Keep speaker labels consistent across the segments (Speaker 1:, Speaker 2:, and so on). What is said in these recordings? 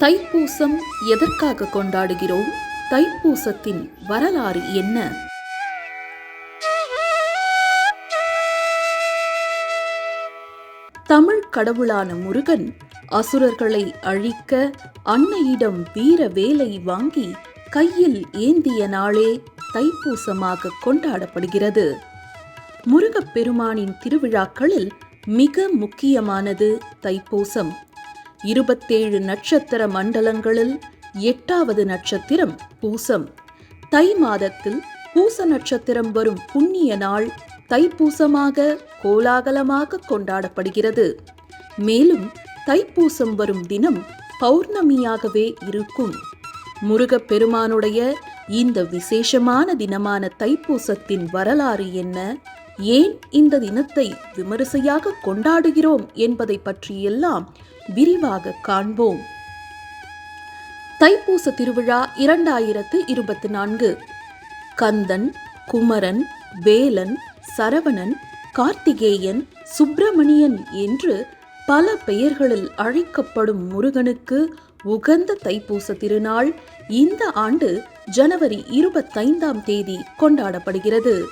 Speaker 1: தைப்பூசம் எதற்காக கொண்டாடுகிறோம்? தைப்பூசத்தின் வரலாறு என்ன? தமிழ் கடவுளான முருகன் அசுரர்களை அழிக்க அன்னையிடம் வீர வேலை வாங்கி கையில் ஏந்திய நாளே தைப்பூசமாக கொண்டாடப்படுகிறது. முருகப் பெருமானின் திருவிழாக்களில் மிக முக்கியமானது தைப்பூசம். இருபத்தேழு நட்சத்திர மண்டலங்களில் எட்டாவது நட்சத்திரம் பூசம். தை மாதத்தில் பூச நட்சத்திரம் வரும் புண்ணிய நாள் தைப்பூசமாக கோலாகலமாக கொண்டாடப்படுகிறது. மேலும் தைப்பூசம் வரும் தினம் பௌர்ணமியாகவே இருக்கும். முருகப் பெருமானுடைய இந்த விசேஷமான தினமான தைப்பூசத்தின் வரலாறு என்ன? ஏன் இந்த தினத்தை விமரிசையாக கொண்டாடுகிறோம் என்பதை பற்றியெல்லாம் விரிவாக காண்போம். தைப்பூச திருவிழா இரண்டாயிரத்து இருபத்தி நான்கு. கந்தன் குமரன் வேலன் சரவணன் கார்த்திகேயன் சுப்பிரமணியன் என்று பல பெயர்களில் அழைக்கப்படும் முருகனுக்கு உகந்த தைப்பூச திருநாள் இந்த ஆண்டு ஜனவரி இருபத்தைந்தாம் தேதி கொண்டாடப்படுகிறது.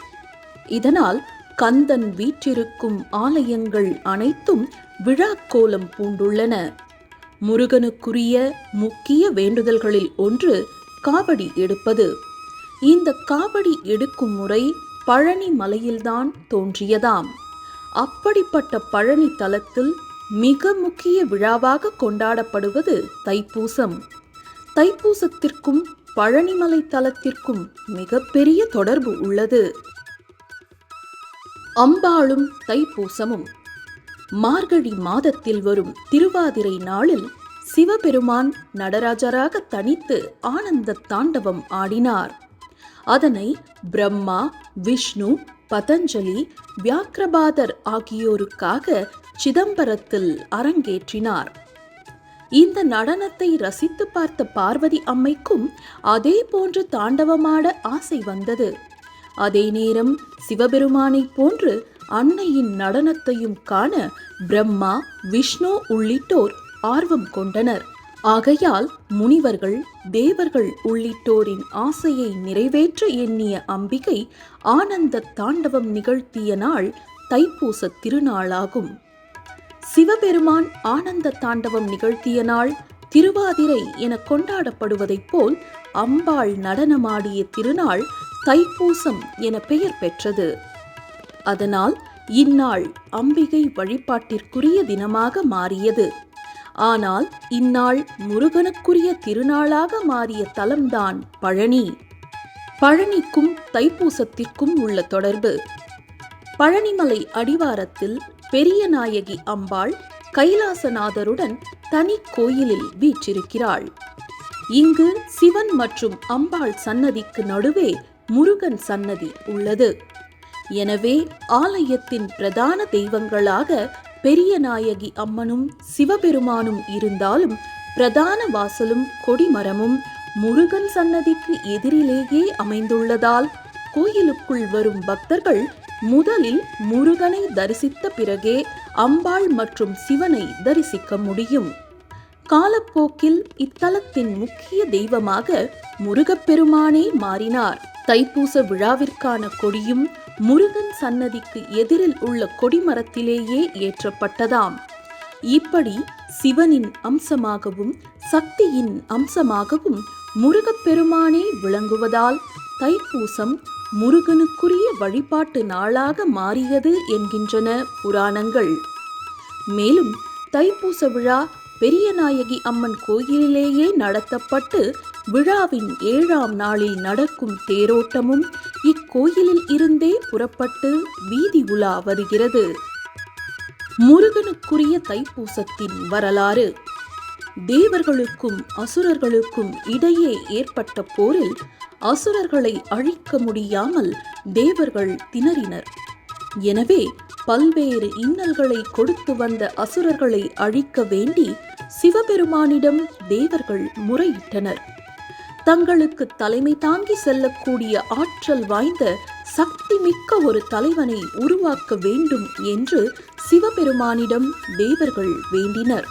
Speaker 1: இதனால் கந்தன் வீற்றிருக்கும் ஆலயங்கள் அனைத்தும் விழாக்கோலம் பூண்டுள்ளன. முருகனுக்குரிய முக்கிய வேண்டுதல்களில் ஒன்று காவடி எடுப்பது. இந்த காவடி எடுக்கும் முறை பழனி மலையில்தான் தோன்றியதாம். அப்படிப்பட்ட பழனி தலத்தில் மிக முக்கிய விழாவாக கொண்டாடப்படுவது தைப்பூசம். தைப்பூசத்திற்கும் பழனிமலை தலத்திற்கும் மிகப்பெரிய தொடர்பு உள்ளது. அம்பாளும் தைப்பூசமும். மார்கழி மாதத்தில் வரும் திருவாதிரை நாளில் சிவபெருமான் நடராஜராக தனித்து ஆனந்த தாண்டவம் ஆடினார். அதனை பிரம்மா விஷ்ணு பதஞ்சலி வியாக்கிரபாதர் ஆகியோருக்காக சிதம்பரத்தில் அரங்கேற்றினார். இந்த நடனத்தை ரசித்து பார்த்த பார்வதி அம்மைக்கும் அதே போன்று தாண்டவமாட ஆசை வந்தது. அதே நேரம் சிவபெருமானைப் போன்று அன்னையின் நடனத்தையும் காண பிரம்மா விஷ்ணு உள்ளிட்டோர் ஆர்வம் கொண்டனர். ஆகையால் முனிவர்கள் தேவர்கள் உள்ளிட்டோரின் ஆசையை நிறைவேற்ற எண்ணிய அம்பிகை ஆனந்த தாண்டவம் நிகழ்த்திய நாள் தைப்பூச திருநாளாகும். சிவபெருமான் ஆனந்த தாண்டவம் நிகழ்த்திய நாள் திருவாதிரை என கொண்டாடப்படுவதைப் போல் அம்பாள் நடனமாடிய திருநாள் தைப்பூசம் என பெயர் பெற்றது. அதனால் இந்நாள் அம்பிகை வழிபாட்டிற்குரிய தினமாக மாறியது. ஆனால் இந்நாள் முருகனுக்குரிய திருநாளாக மாறிய தலம்தான் பழனி. பழனிக்கும் தைப்பூசத்திற்கும் உள்ள தொடர்பு. பழனிமலை அடிவாரத்தில் பெரிய நாயகி அம்பாள் கைலாசநாதருடன் தனி கோயிலில் வீற்றிருக்கிறாள். இங்கு சிவன் மற்றும் அம்பாள் சன்னதிக்கு நடுவே முருகன் சன்னதி உள்ளது. எனவே ஆலயத்தின் பிரதான தெய்வங்களாக பெரிய நாயகி அம்மனும் சிவபெருமானும் இருந்தாலும் பிரதான வாசலும் கொடிமரமும் முருகன் சன்னதிக்கு எதிரிலேயே அமைந்துள்ளதால் கோயிலுக்குள் வரும் பக்தர்கள் முதலில் முருகனை தரிசித்த பிறகே அம்பாள் மற்றும் சிவனை தரிசிக்க முடியும். காலப்போக்கில் இத்தலத்தின் முக்கிய தெய்வமாக முருகப்பெருமானே மாறினார். தைப்பூச விழாவிற்கான கொடியும் முருகன் சன்னதிக்கு எதிரில் உள்ள கொடிமரத்திலேயே ஏற்றப்பட்டதாம். இப்படி சிவனின் அம்சமாகவும் சக்தியின் அம்சமாகவும் முருகப்பெருமானே விளங்குவதால் தைப்பூசம் முருகனுக்குரிய வழிபாட்டு நாளாக மாறியது என்கின்றன புராணங்கள். மேலும் தைப்பூச விழா பெரியநாயகி அம்மன் கோயிலிலேயே நடத்தப்பட்டு விழாவின் ஏழாம் நாளில் நடக்கும் தேரோட்டமும் இக்கோயிலில் இருந்தே புறப்பட்டு வீதி உலா வருகிறது. முருகனுக்குரிய தைப்பூசத்தின் வரலாறு. தேவர்களுக்கும் அசுரர்களுக்கும் இடையே ஏற்பட்ட போரில் அசுரர்களை அழிக்க முடியாமல் தேவர்கள் திணறினர். எனவே பல்வேறு இன்னல்களை கொடுத்து வந்த அசுரர்களை அழிக்க வேண்டி சிவபெருமானிடம் தேவர்கள் முறையிட்டனர். தங்களுக்கு தலைமை தாங்கி செல்லக்கூடிய ஆற்றல் வாய்ந்த சக்தி மிக்க ஒரு தலைவனை உருவாக்க வேண்டும் என்று சிவபெருமானிடம் தேவர்கள் வேண்டினர்.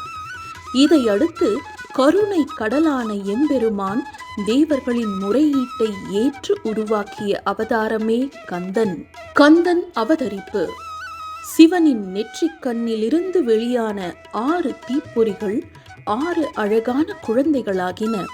Speaker 1: இதையடுத்து கருணை கடலான எம்பெருமான் தேவர்களின் முறையீட்டை ஏற்று உருவாக்கிய அவதாரமே கந்தன். கந்தன் அவதரிப்பு. சிவனின் நெற்றிக் கண்ணிலிருந்து வெளியான ஆறு தீப்பொறிகள் ஆறு அழகான குழந்தைகளாகின.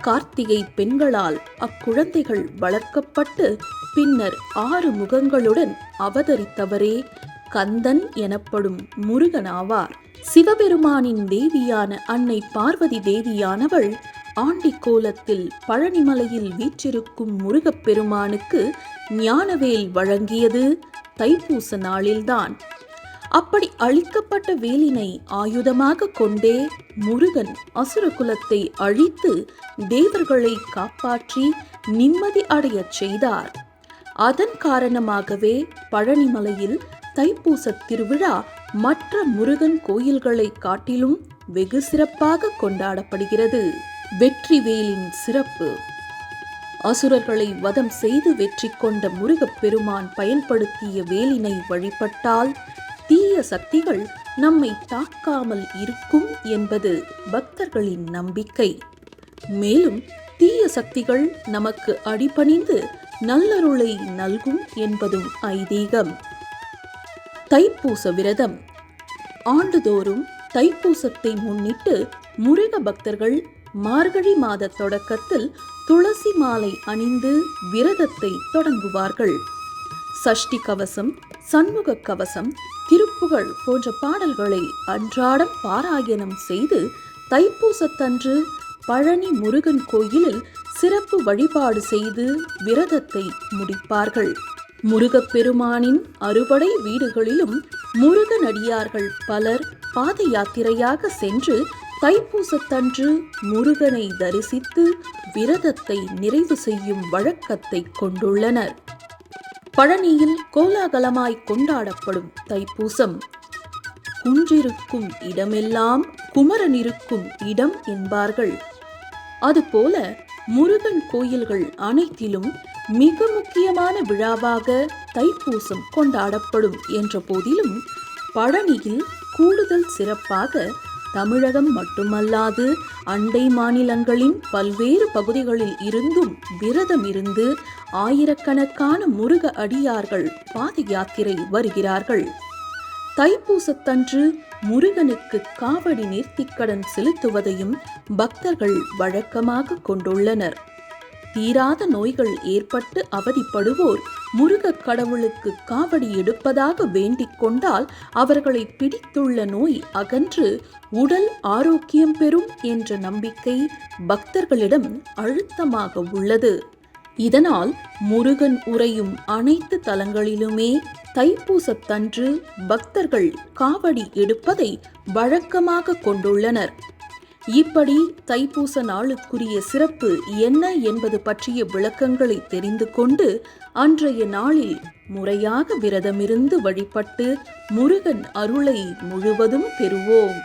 Speaker 1: கார்த்திகை பெண்களால் அக்குழந்தைகள் வளர்க்கப்பட்டு பின்னர் ஆறு முகங்களுடன் அவதரித்தவரே கந்தன் எனப்படும் முருகனாவார். சிவபெருமானின் தேவியான அன்னை பார்வதி தேவியானவள் ஆண்டி கோலத்தில் பழனிமலையில் வீற்றிருக்கும் முருகப்பெருமானுக்கு ஞானவேல் வழங்கியது தைப்பூச நாளில்தான். அப்படி அழிக்கப்பட்ட வேலினை ஆயுதமாக கொண்டே முருகன் அசுர குலத்தை அழித்து தேவர்களை காப்பாற்றி நிம்மதி அடையச் செய்தார். அதன் காரணமாகவே பழனிமலையில் தைப்பூச திருவிழா மற்ற முருகன் கோயில்களை காட்டிலும் வெகு சிறப்பாக கொண்டாடப்படுகிறது. வெற்றிவேலின் சிறப்பு. அசுரர்களை வதம் செய்து வெற்றி கொண்ட முருகப்பெருமான் பயன்படுத்திய வேலினை வழிபட்டால் தீய சக்திகள் நம்மை தாக்காமல் இருக்கும் என்பது பக்தர்களின் நம்பிக்கை. மேலும் தீய சக்திகள் நமக்கு அடிபணிந்து நல்லருளை நல்கும் என்பதும் ஐதீகம். தைப்பூச விரதம். ஆண்டுதோறும் தைப்பூசத்தை முன்னிட்டு முருக பக்தர்கள் மார்கழி மாத தொடக்கத்தில் துளசி மாலை அணிந்து விரதத்தை தொடங்குவார்கள். சஷ்டி கவசம் சண்முக கவசம் திருப்புகழ் போன்ற பாடல்களை அன்றாடம் பாராயணம் செய்து தைப்பூசத்தன்று பழனி முருகன் கோயிலில் சிறப்பு வழிபாடு செய்து விரதத்தை முடிப்பார்கள். முருகப்பெருமானின் அறுபடை வீடுகளிலும் முருகனடியார்கள் பலர் பாத யாத்திரையாக சென்று தைப்பூசத்தன்று முருகனை தரிசித்து விரதத்தை நிறைவு செய்யும் வழக்கத்தை கொண்டுள்ளனர். பழனியில் கோலாகலமாய் கொண்டாடப்படும் தைப்பூசம். குன்றிருக்கும் இடமெல்லாம் குமரன் இருக்கும் இடம் என்பார்கள். அதுபோல முருகன் கோயில்கள் அனைத்திலும் மிக முக்கியமான விழாவாக தைப்பூசம் கொண்டாடப்படும் என்ற போதிலும் பழனியில் கூடுதல் சிறப்பாக தமிழகம் மட்டுமல்லாது அண்டை மாநிலங்களின் பல்வேறு பகுதிகளில் இருந்தும் விரதம் இருந்து ஆயிரக்கணக்கான முருக அடியார்கள் பாத யாத்திரை வருகிறார்கள். தைப்பூசத்தன்று முருகனுக்கு காவடி நேர்த்திக்கடன் செலுத்துவதையும் பக்தர்கள் வழக்கமாக கொண்டுள்ளனர். தீராத நோய்கள் ஏற்பட்டு அவதிப்படுவோர் முருகக் கடவுளுக்கு காவடி எடுப்பதாக வேண்டிக் கொண்டால் அவர்களை பிடித்துள்ள நோய் அகன்று உடல் ஆரோக்கியம் பெறும் என்ற நம்பிக்கை பக்தர்களிடம் அழுத்தமாக உள்ளது. இதனால் முருகன் உறையும் அனைத்து தலங்களிலுமே தைப்பூசத்தன்று பக்தர்கள் காவடி எடுப்பதை வழக்கமாக கொண்டுள்ளனர். இப்படி தைப்பூச நாளுக்குரிய சிறப்பு என்ன என்பது பற்றிய விளக்கங்களை தெரிந்து கொண்டு அன்றைய நாளில் முறையாக விரதமிருந்து வழிபட்டு முருகன் அருளை முழுவதும் பெறுவோம்.